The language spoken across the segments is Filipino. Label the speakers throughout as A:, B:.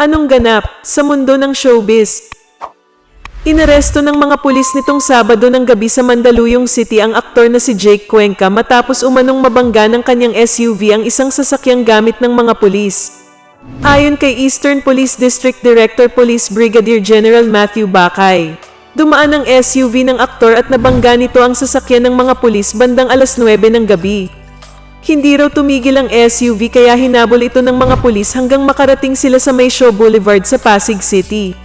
A: Anong ganap sa mundo ng showbiz? Inaresto ng mga pulis nitong Sabado ng gabi sa Mandaluyong City ang aktor na si Jake Cuenca matapos umanong mabangga ng kanyang SUV ang isang sasakyang gamit ng mga pulis. Ayon kay Eastern Police District Director Police Brigadier General Matthew Bakay, dumaan ang SUV ng aktor at nabangga nito ang sasakyan ng mga pulis bandang alas 9 ng gabi. Hindi raw tumigil ang SUV kaya hinabol ito ng mga pulis hanggang makarating sila sa Mayshow Boulevard sa Pasig City.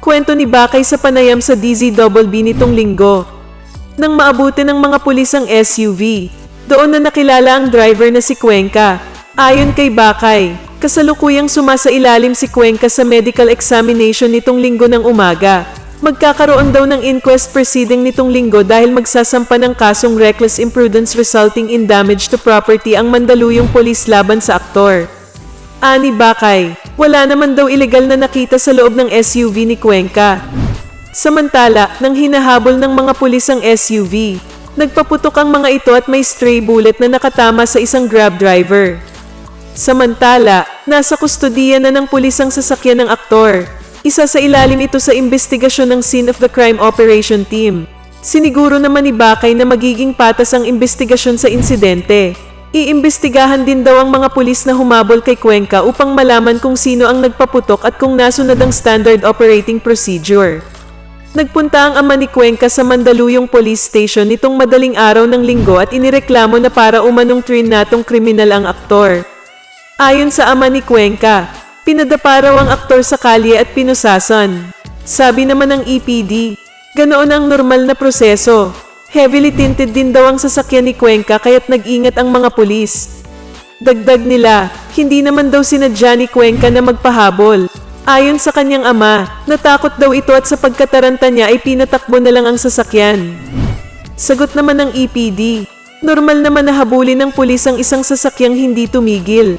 A: Kwento ni Bakay sa panayam sa DZBB nitong linggo. Nang maabuti ng mga pulis ang SUV, doon na nakilala ang driver na si Cuenca. Ayon kay Bakay, kasalukuyang sumasailalim si Cuenca sa medical examination nitong linggo ng umaga. Magkakaroon daw ng inquest proceeding nitong linggo dahil magsasampa ng kasong reckless imprudence resulting in damage to property ang Mandaluyong Police laban sa aktor. Ani Bakay, wala naman daw ilegal na nakita sa loob ng SUV ni Cuenca. Samantala, nang hinahabol ng mga pulis ang SUV, nagpaputok ang mga ito at may stray bullet na nakatama sa isang grab driver. Samantala, nasa kustodiya na ng pulis ang sasakyan ng aktor. Isa sa ilalim ito sa investigasyon ng Scene of the Crime Operation Team. Siniguro naman ni Bakay na magiging patas ang investigasyon sa insidente. Iimbestigahan din daw ang mga pulis na humabol kay Cuenca upang malaman kung sino ang nagpaputok at kung nasunod ang standard operating procedure. Nagpunta ang ama ni Cuenca sa Mandaluyong Police Station nitong madaling araw ng linggo at inireklamo na para umanong trinatong kriminal ang aktor. Ayon sa ama ni Cuenca, pinadapa raw ang aktor sa kalye at pinusasan. Sabi naman ng EPD, ganoon ang normal na proseso. Heavily tinted din daw ang sasakyan ni Cuenca kaya't nag-ingat ang mga pulis. Dagdag nila, hindi naman daw sinadya ni Cuenca na magpahabol. Ayon sa kanyang ama, natakot daw ito at sa pagkataranta niya ay pinatakbo na lang ang sasakyan. Sagot naman ng EPD, normal naman na habulin ng pulis ang isang sasakyang hindi tumigil.